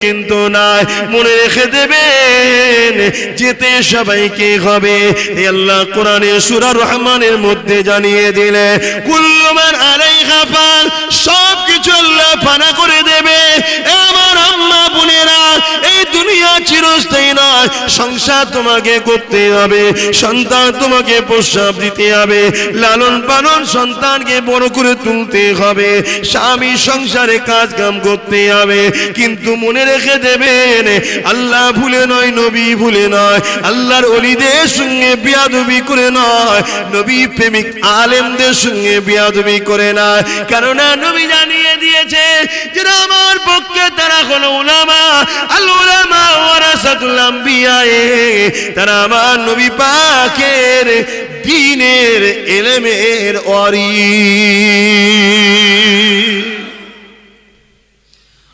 কিন্তু নাই, মনে রেখে দেবেন, যেতে সবাইকে হবে। আল্লাহ কোরআনে সুরা রহমানের মধ্যে জানিয়ে দিলে কুল্লুমান আলাইহা ফান সব কিছু আল্লাহ ফানা করে দেবে। আমার আম্মা বোনেরা, এই দুনিয়া চিরস্থায়ী নয়। সংসার তোমাকে করতে হবে, সন্তান তোমাকে প্রস্রাব দিতে হবে, লালন পালন সন্তানকে বড় করে তুলতে হবে, স্বামী সংসারে কাজ কাম করতে হবে। কিন্তু মনে রেখে দেবেন, আল্লাহ ভুলে নয়, নবী ভুলে নয়, আল্লাহর অলিদের সঙ্গে বিয়াদবি করে নয়, নবী প্রেমিক আলেমদের সঙ্গে বিয়াদবি করে নয়। কেননা নবী জানিয়ে দিয়েছে যে আমার পক্ষে, তারা হলো উলামা, আল উলামা ওয়ারাসাতুল আম্বিয়া তারা আমার নবী পাকের দিনের এলেমের অরি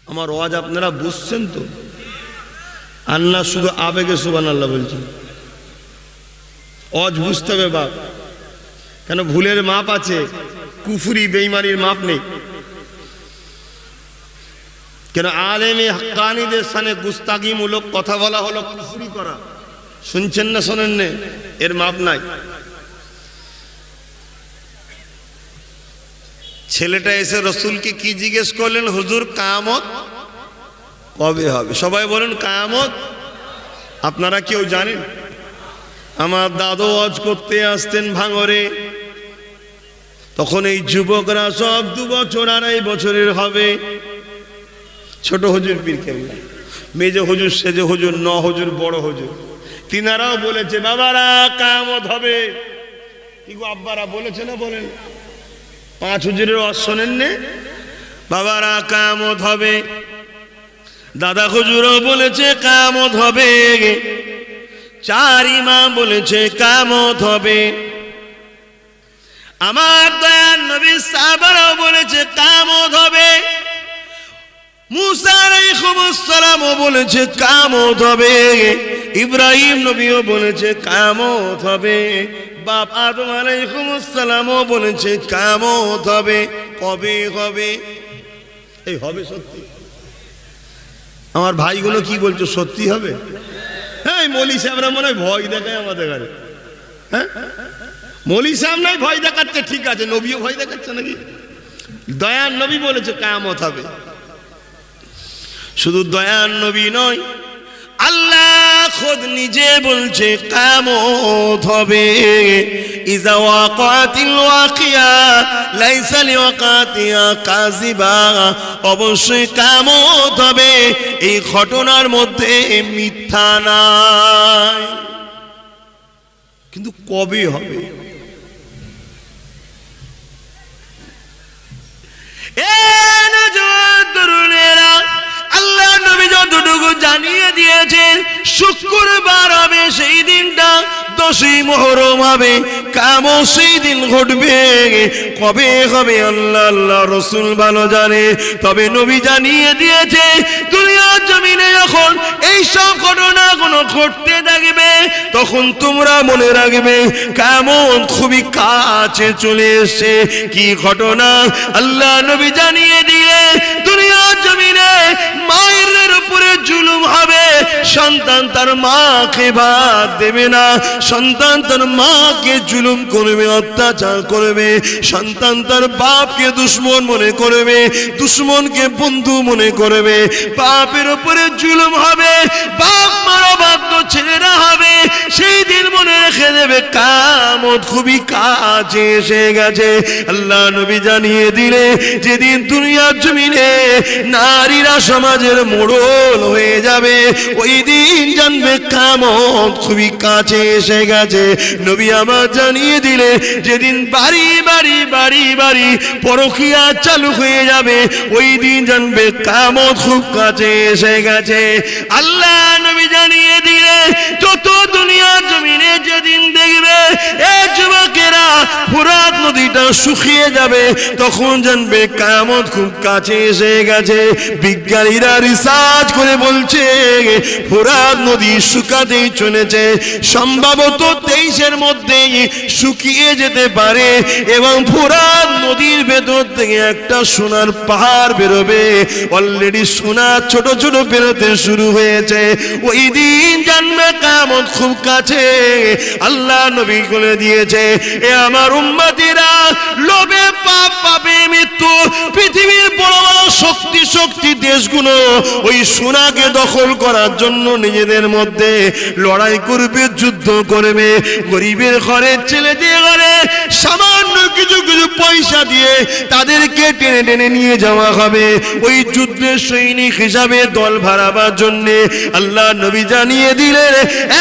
আমার ওয়াজ আপনারা বুঝছেন তো? আল্লাহ শুধু আবেগে সুবান আল্লাহ বলছেন। অজ বুঝতে হবে বাপ। কেন ভুলের মাপ আছে? কুফুরি বেইমানির মাপ নেই। কেন আলেমে হাক্কানিদের সানে গুস্তাগিমূলক কথা বলা হলো? কুফুরি করা শুনছেন না, শোনেন নে, এর মাপ নাই। ছেলেটা এসে রসুলকে কি জিজ্ঞেস করলেন? হুজুর কামত কবে হবে? সবাই বলেন কামত আপনারা কেউ জানেন? আমার দাদু অজ করতে আসতেন ভাঙরে। তখন এই যুবকরা সব দু বছর, আড়াই বছরের হবে। ছোট হুজুর পীর কেমন মেজে হুজুর সেজে হুজুর, ন হুজুর, বড় হুজুর। তিনারাও বলেছে, বাবারা কামত হবে। কি আব্বারা বলেছে না বলেন। পাঁচ হুজুরের অজ শোনেন নে বাবারা কামত হবে। দাদা হুজুরও বলেছে কামত হবে। চার ইমাম বলেছে কামত হবে। আমার দয়ার নবী সাহাবারাও বলেছে কামত হবে। মুসা আলাইহিসসালামও বলেছে, কামত হবে। ইব্রাহিম নবীও বলেছে, কামত হবে। বাপ আদম আলাইহিসসালামও বলেছে, কামত হবে। কবে হবে? এই হবে সত্যি। আমার ভাইগুলো কি বলছো, সত্যি হবে? হ্যাঁ মলি সাহেবরা মনে হয় ভয় দেখায় আমাদের ঘরে। হ্যাঁ? মলি সাহেব নয়, ভয় দেখাচ্ছে, ঠিক আছে, নবীও ভয় দেখাচ্ছে নাকি? দয়ার নবী বলেছে, কামত হবে। শুধু দয়ার নবী নয়, আল্লাহ খোদ নিজে বলছে, কামত হবে। ইজা অবশ্যই কামত হবে। এই ঘটনার মধ্যে মিথ্যা নাই। কিন্তু কবে হবে? এ শুক্রবার হবে, সেই দিনটা দশই মহরম হবে। কামও সেই দিন ঘটবে। কবে হবে আল্লাহ আল্লাহ রসুল ভালো জানে। তবে নবী জানিয়ে দিয়েছে, দুনিয়ার জমিনে যখন এই সব ঘটনাগুলো ঘটতে থাকবে, তখন তোমরা মনে রাখবে কেমন খুবই কাছে চলে এসছে। কি ঘটনা? আল্লাহ নবী জানিয়ে দিয়ে, দুনিয়ার জমিনে মায়ের সন্তান তার মাকে ভাত দেবে না। সন্তান তার মাকে জুলুম করবে, অত্যাচার করবে। সন্তান তার বাপকে দুশ্মন মনে করবে, দুশ্মনকে বন্ধু মনে করবে। বাপের উপরে জুলুম হবে, বাপ মারা বাধ্য ছেলেরা হবে। সেই দিন মনে রেখে দেবে, কামত খুবই কাছে এসে গেছে। আল্লাহ নবী জানিয়ে দিলে, যেদিন দুনিয়ার জমিনে নারীরা সমাজের মোড়ল হয়ে যাবে, ওই দিন জানবে কামত খুবই কাছে এসে গেছে। নবী আমার জানিয়ে দিলে, যেদিন বাড়ি বাড়ি বাড়ি বাড়ি পরকিয়া চালু হয়ে যাবে, ওই দিন জানবে কামত খুব কাছে এসে গেছে। আল্লাহ নবী জানিয়ে দিলে, যত দুনিয়ার জমিনে যেদিন দেখবে, এ যুবকেরা ফুরাত নদীটা শুকিয়ে যাবে, তখন জানবে কামত খুব কাছে এসে গেছে। বিজ্ঞানীরা রিসার্চ করে বলছে ফুরা ফুরাত নদী শুকাতেই চলেছে। সম্ভবত তেইশের মধ্যেই শুকিয়ে যেতে পারে এবং ফুরাত নদীর ভেতর থেকে একটা সোনার পাহাড় বেরোবে। অলরেডি সোনা ছোট ছোট বেরোতে শুরু হয়েছে। ওই দিন জানবে কামত খুব কাছে। আল্লাহ নবী করে দিয়েছে, এ আমার উম্মতিরা, লোভে পাপ পাবে মৃত্যু, পৃথিবীর বড় বড় শক্তি শক্তি দেশগুলো ওই সোনাকে দখল করার জন্য নিজেদের মধ্যে লড়াই করবে যুদ্ধ করবে। গরিবের ঘরের ছেলেদের ঘরে সামান্য কিছু কিছু পয়সা দিয়ে তাদেরকে টেনে টেনে নিয়ে যাওয়া হবে। ওই যুদ্ধের সৈনিক হিসাবে দল ভাড়াবার জন্য আল্লাহ নবী জানিয়ে দিলেন,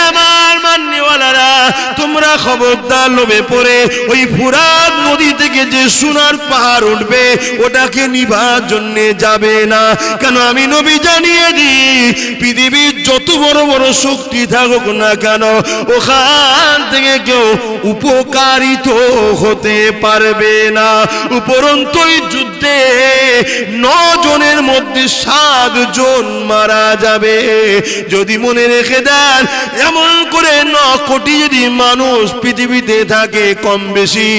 আমার মান্যওয়ালারা, তোমরা খবরদার লোভে পড়ে ওই ফুরাত নদী থেকে যে সোনার পাহাড় উঠবে, ওটাকে নিবার জন্য যাবে না। কেন আমি নবী জানিয়ে দিই, পৃথিবীর যত বড় বড় শক্তি থাকুক না কেন, ওখান থেকে কেউ উপকারিত হতে পারবে না। উপরন্ত এই যুদ্ধে জনের মধ্যে সাত জন মারা যাবে। যদি মনে রেখে দেন, এমন করে ন কোটি যদি মানুষ পৃথিবীতে থাকে কম বেশি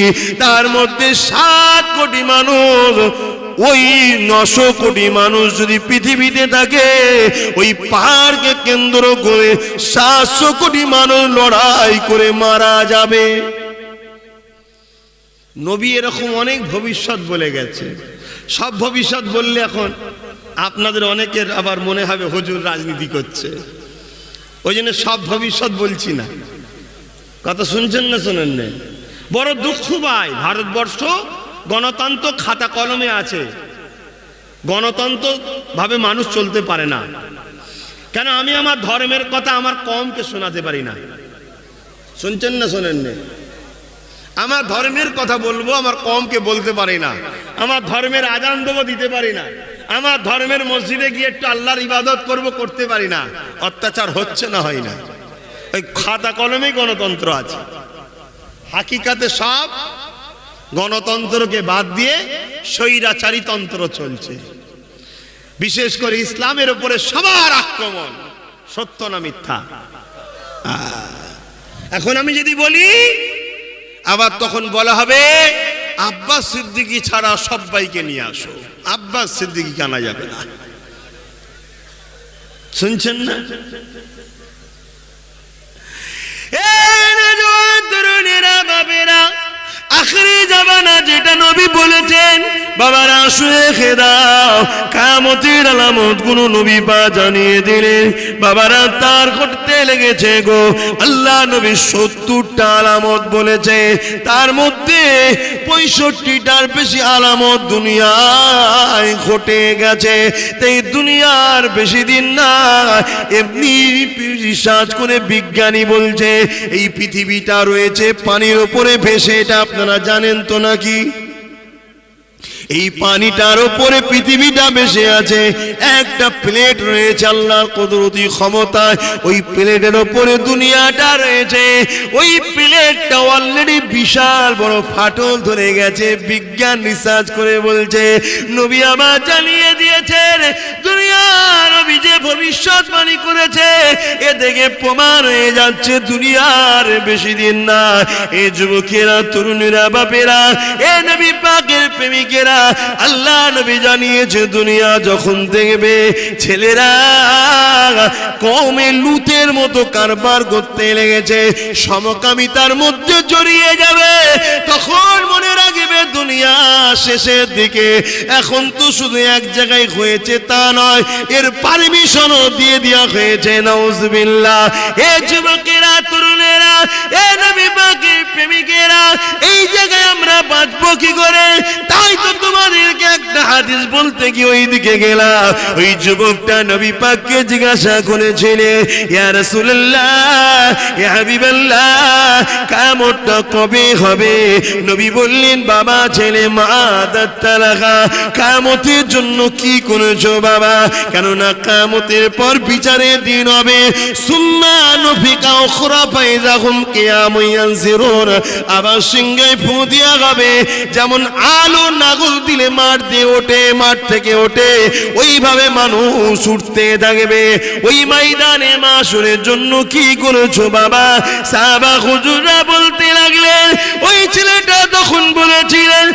তার মধ্যে সাত কোটি মানুষ, ওই নশো কোটি মানুষ যদি পৃথিবীতে থাকে, ওই পাহাড়কে কেন্দ্র করে সাতশো কোটি মানুষ লড়াই করে মারা যাবে। নবী এরকম অনেক ভবিষ্যৎ বলে গেছে। সব ভবিষ্যৎ বললে এখন আপনাদের অনেকের আবার মনে হবে হজুর রাজনীতি করছে। ওই জন্য সব ভবিষ্যৎ বলছি না। কথা শুনছেন না শোনেন না বড় দুঃখ ভাই, ভারতবর্ষ গণতন্ত্র খাতা কলমে আছে। গণতন্ত্র ভাবে মানুষ চলতে পারে না। কেন আমি আমার ধর্মের কথা আমার কমকে শোনাতে পারি না? শুনছেন না শোনেন না আমার ধর্মের কথা বলব, আমার কমকে বলতে পারি না। আমার ধর্মের আজান দেবো, দিতে পারি না। আমার ধর্মের মসজিদে গিয়ে একটু আল্লাহর ইবাদত করব, করতে পারি না। অত্যাচার হচ্ছে না, হয় না। ওই খাতা কলমেই গণতন্ত্র আছে। হাকিকাতে সব গণতন্ত্রকে বাদ দিয়ে স্বৈরাচারী তন্ত্র চলছে। বিশেষ করে ইসলামের উপরে সবার আক্রমণ। সত্য না মিথ্যা? এখন আমি যদি বলি আবার তখন বলা হবে, আব্বাস সিদ্দিকি ছাড়া সবাইকে নিয়ে আসো। আব্বাস সিদ্দিকি আনা যাবে না। শুনছেন না? নবী বলেছেন খেদাও আলামত কোন নবী জানিয়ে বাবারা তার ঘটতে লেগেছে গো। আল্লাহ নবী সত্তরটা আলামত বলেছে। তার মধ্যে পঁয়ষট্টিটার বেশি আলামত দুনিয়ায় ঘটে গেছে। তাই দুনিয়ার বেশি দিন না, এমনি রিসার্চ করে বিজ্ঞানী বলছে, এই পৃথিবীটা রয়েছে পানির ওপরে ভেসে, এটা আপনারা জানেন তো নাকি? এই পানিটার উপরে পৃথিবীটা বেশে আছে। একটা প্লেট রয়েছে আল্লাহর কুদরতি ক্ষমতায়। ওই প্লেটের উপরে দুনিয়াটা রয়েছে। ওই প্লেটটা অলরেডি বিশাল বড় ফাটল ধরে গেছে। বিজ্ঞান রিসার্চ করে বলছে, নবী আমার জানিয়ে দিয়েছেন, দুনিয়ার নবী যে ভবিষ্যৎবাণী করেছে, এ দেখে প্রমাণ হয়ে যাচ্ছে দুনিয়ার বেশি দিন না। এ যুবকেরা, তরুণীরা, বাপেরা, এ নবী পাকের প্রেমিকেরা আল্লাহ নবী জানিয়েছে, দুনিয়া যখন দেখবে, ছেলেরা কমে লুতের মতো কারবার করতে লেগেছে, সমকামিতার মধ্যে জড়িয়ে যাবে। তখন মনে রাখবে, দুনিয়া শেষের দিকে। এখন তো শুধু এক জায়গায় হয়েছে তা নয়, এর পারমিশনও দিয়ে দেওয়া হয়েছে, নাউজবিল্লাহ। এ যুবকেরা, তরুণেরা, এ নবী পাকের হাদিস বলতে গিয়ে ওই দিকে গেলাম। ওই যুবকটা নবী পাককে জিজ্ঞাসা করেছিলে, ইয়া রাসূলুল্লাহ, ইয়া হাবিবাল্লাহ কিয়ামতটা কবে হবে? নবী বললেন, বাবা, ছেলে মা দাত্তালাখা কিয়ামতের জন্য কি করেছ বাবা? কেননা কিয়ামতের পর বিচারের দিন হবে। সুম্মা নুফিকা উখরা ফাইজাহুম কিয়ামুন ইয়ানজিরুন। আবার সিংহে ফু দিয়া হবে যেমন আলো নাগল দিলে মাঠ দিয়ে ওঠে, মাঠ থেকে ওঠে, ওইভাবে মানুষ উঠতে থাকবে। ওই ময়দানে মাসুরের জন্য কি করেছ বাবা? সাহাবা হুজুরা বলতে লাগলেন, ওই ছেলেটা তখন বলেছিলেন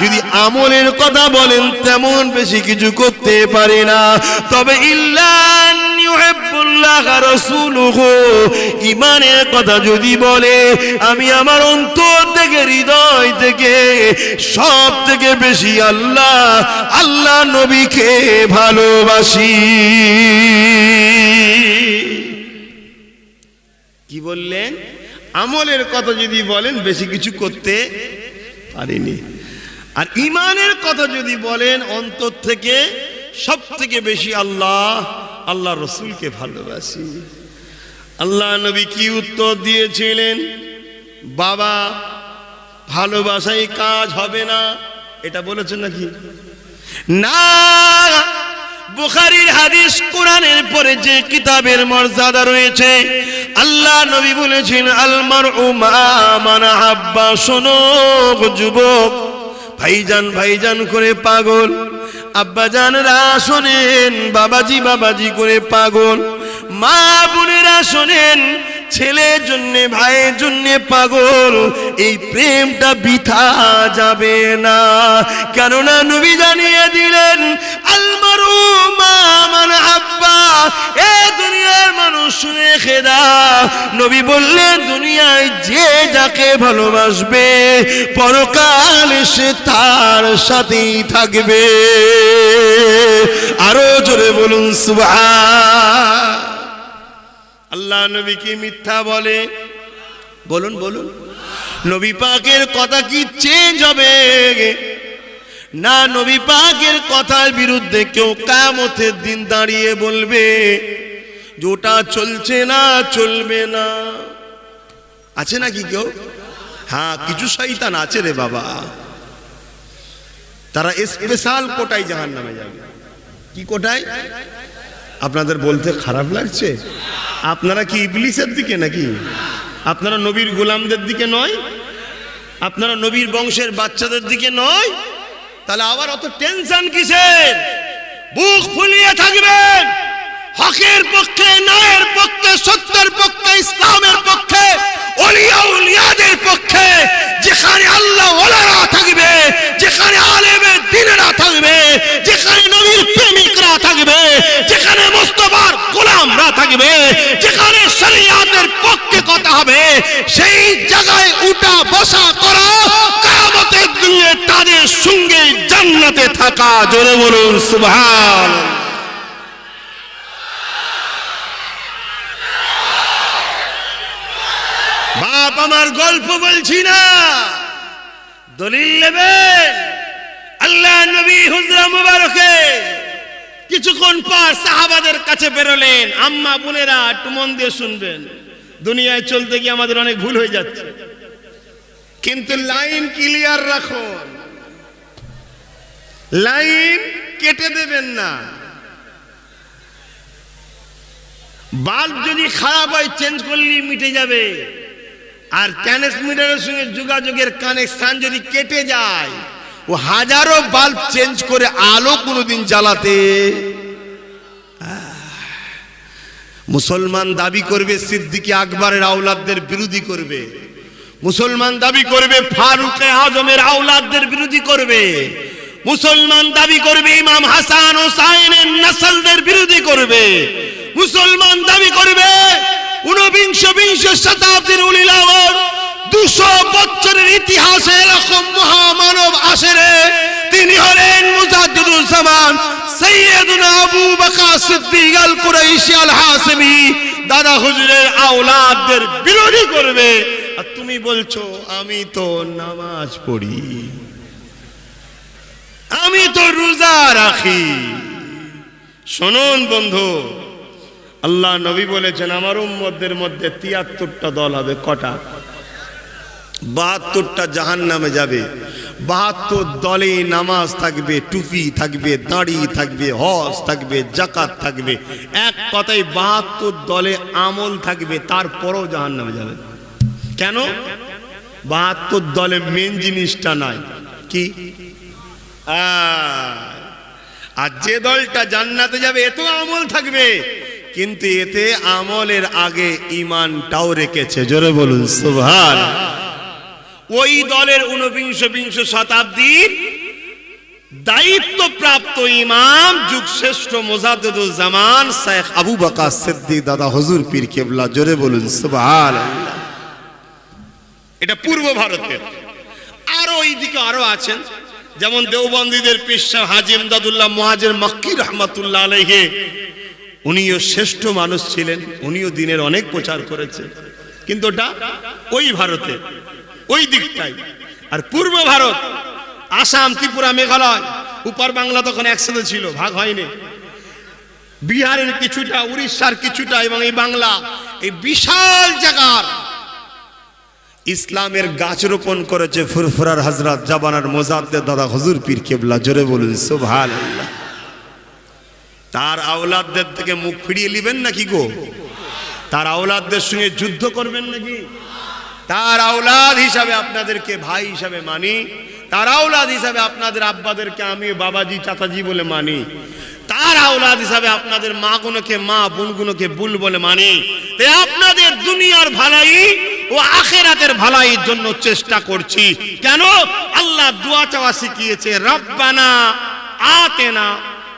যদি আমলের কথা বলেন, তেমন বেশি কিছু করতে পারে না। তবে রাসূলুহু ইমানের কথা যদি বলে, আমি আমার অন্তর থেকে, হৃদয় থেকে, সব থেকে বেশি আল্লাহ আল্লাহ নবীকে ভালোবাসি। কি বললেন? আমলের কথা যদি বলেন, বেশি কিছু করতে পারিনি। আর ইমানের কথা যদি বলেন, অন্তর থেকে সব থেকে বেশি আল্লাহ আল্লাহ রসুলকে ভালোবাসি। আল্লাহ নবী কি উত্তর দিয়েছিলেন? বাবা, ভালোবাসাই কাজ হবে না। এটা বলেছেন নাকি? না, বুখারীর হাদিস কোরআনের পরে যে কিতাবের মর্যাদা রয়েছে, আল্লাহ নবী বলেছেন আলমার উমা মানা হাব্বা শোনো যুবক, ভাইজান ভাইজান করে পাগল। আব্বাজানরা শোনেন, বাবাজি বাবাজি করে পাগল। মা বোনেরা শোনেন, ছেলের জন্যে, ভাইয়ের জন্যে পাগল। এই প্রেমটা বৃথা যাবে না। কেননা নবী জানিয়ে দিলেন আলমারু মা আব্বা, এ দুনিয়ার মানুষ শুনে খেদা। নবী বললেন, দুনিয়ায় যে যাকে ভালোবাসবে, পরকাল সে তার সাথেই থাকবে। আরও জোরে বলুন, সুবহান। আল্লাহ নবী কি মিথ্যা বলে? বলুন বলুন। নবী পাকের কথা কি চেঞ্জ হবে? না নবী পাকের কথার বিরুদ্ধে কেউ কামতের দিন দাঁড়িয়ে বলবে যে ওটা চলছে না, চলবে না। আছে নাকি কেউ? হ্যাঁ কিছু শয়তান আছে রে বাবা। তারা স্পেশাল কোটায় জাহান নামে যাবে। কি কোটায়? আপনাদের বলতে খারাপ লাগছে? আপনারা কি ইবলিসের দিকে নাকি? আপনারা নবীর গোলামদের দিকে নয়? আপনারা নবীর বংশের বাচ্চাদের দিকে নয়? তাহলে আবার অত টেনশন কিসের? বুক ফুলিয়ে থাকবেন। হকের পক্ষে, ন্যায়ের পক্ষে, সত্যের পক্ষে, ইসলামের পক্ষে অলিয়া পক্ষে, যেখানে আল্লাহ ওলারা থাকবে, যেখানে আলেমের দিনেরা থাকবে, যেখানে নবীর প্রেমিকরা থাকবে, যেখানে মোস্তফার গোলামরা থাকবে, যেখানে শরিয়াতের পক্ষে কথা হবে, সেই জায়গায় উঠা বসা করা কামতের দিনে তাদের সঙ্গে জান্নাতে থাকা। জোরে বলুন, সুবহান। বাপ, আমার গল্প বলছি না। দলিল নেবেন? আল্লাহ নবী হুজরা মুবারকে কিছুক্ষণ পর সাহাবাদের কাছে বেরোলেন। আম্মা বোনেরা একটু মন দিয়ে শুনবেন। দুনিয়ায় চলতে গিয়ে আমাদের অনেক ভুল হয়ে যাচ্ছে। কিন্তু লাইন ক্লিয়ার রাখুন লাইন কেটে দেবেন না। বাল্ব যদি খারাপ হয় চেঞ্জ করলেই মিটে যাবে। আর ট্রান্সমিটারের সঙ্গে যোগাযোগের কানেকশন যদি কেটে যায়, ও হাজারো বাল্ব চেঞ্জ করে আলো কোনোদিন জ্বালাতে। মুসলমান দাবি করবে, সিদ্দিকি আকবরের আওলাদদের বিরোধী করবে। মুসলমান দাবি করবে ফারুকে আজমের আওলাদদের বিরোধী করবে। মুসলমান দাবি করবে ইমাম হাসান ও সাইনের নসলদের বিরোধী করবে। মুসলমান দাবি করবে ঊনবিংশ বিংশ শতাব্দীর উলিলাওর দুশো বছরের ইতিহাসে এরকম মহামানব আসেরে তিনি হলেন মুজাদ্দুজ্জামান সৈয়দুনা আবু বকর সিদ্দিক আল কুরাইশি আল হাসিমি দাদা হুজুরের আওলাদদের বিরোধী করবে। তুমি বলছো, আমি তো নামাজ পড়ি। আমি তো রোজা রাখি। শুনুন বন্ধু, আল্লাহ নবী বলেছেন, আমার উম্মদের মধ্যে তিয়াত্তরটা দল হবে, কটা? বাহাত্তরটা জাহান নামে যাবে। বাহাত্তর দলে নামাজ থাকবে, টুপি থাকবে, দাড়ি থাকবে, হজ থাকবে, জাকাত থাকবে। এক কথায় বাহাত্তর দলে আমল থাকবে, তারপরও জাহান নামে যাবে। কেন? বাহাত্তর দলে মেন জিনিসটা নাই। কি? আর যে দলটা জান্নাতে যাবে এতেও আমল থাকবে। কিন্তু এতে আমলের আগে ইমানটাও রেখেছে। জোরে বলুন সুভান ওই দলের ঊনবিংশ বিংশ শতাব্দীর দায়িত্বপ্রাপ্ত ইমাম যুগশ্রেষ্ঠ মোজাদুজ্জামান শেখ আবু বাকা সিদ্দিক দাদা, হজুর পীর কেবলা। জোরে বলুন, সুবহান। এটা পূর্ব ভারতের। আরও এইদিকে আরও আছেন, যেমন দেওবন্দীদের পিসা হাজিম দাদুল্লাহ মহাজের মক্কি রহমতুল্লাহ আলহে উনিও শ্রেষ্ঠ মানুষ ছিলেন, উনিও দিনের অনেক প্রচার করেছেন। কিন্তু ওটা ওই ভারতে ওই দিকটাই। আর পূর্ব ভারত, আসাম, ত্রিপুরা, মেঘালয়, উপর বাংলা তখন একসাথে ছিল, ভাগ হয়নি। বিহারের কিছুটা, উড়িষ্যার কিছুটা এবং এই বাংলা, এই বিশাল জায়গার ইসলামের গাছ রোপণ করেছে ফুরফুরার হজরত জাবানার মোজাদ্দের দাদা হজুর পীর কেবলা, জোরে বলুন সুবহান তার আওলাদদের থেকে মুখ ফিরিয়ে নেবেন নাকি গো? তার আওলাদদের সঙ্গে যুদ্ধ করবেন নাকি? তার আওলাদ হিসাবে আপনাদেরকে ভাই হিসাবে মানি, তার আওলাদ হিসাবে আপনাদের আব্বাদেরকে আমি, বাবাজি, চাচাজি বলে মানি, তার আওলাদ হিসাবে আপনাদের মা গুলোকে মা বোনগুলোকে বুল বলে মানি। আপনাদের দুনিয়ার ভালাই ও আখেরাতের ভালাইয়ের জন্য চেষ্টা করছি। কেন? আল্লাহ দোয়া চাওয়া শিখিয়েছে, রব্বানা আতেনা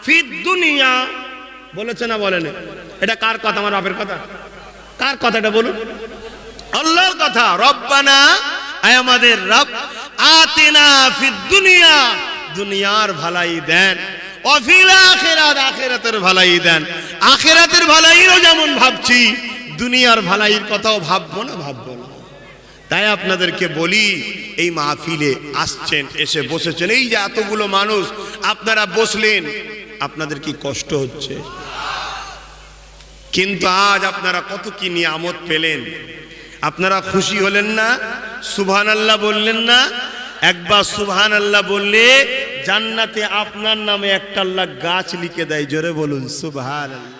ফিদ দুনিয়া। বলেছে না বলেন? এটা কার কথা? আমার বাপের কথা? কার কথাটা বলুন? আল্লাহর কথা, রব্বানা, আয় আমাদের রব, আতেনা ফিদ দুনিয়া। দুনিয়ার ভালাই দেন, অফিল আখেরাত আখেরাতের ভালাই দেন। আখেরাতের ভালাইরও যেমন ভাবছি, দুনিয়ার ভালাইয়ের কথাও ভাববো না ভাববো। তাই আপনাদেরকে বলি, এই মাহফিলে আসছেন, এসে বসেছেন। এই যে এতগুলো মানুষ, আপনারা বসলেন, আপনাদের কি কষ্ট হচ্ছে? কিন্তু আজ আপনারা কত কি নিয়ামত পেলেন। আপনারা খুশি হলেন না? সুবহান আল্লাহ বললেন না? একবার সুবহান আল্লাহ বললে, জান্নাতে আপনার নামে একটা আল্লাহ গাছ লিখে দেয়, জোরে বলুন সুবহান আল্লাহ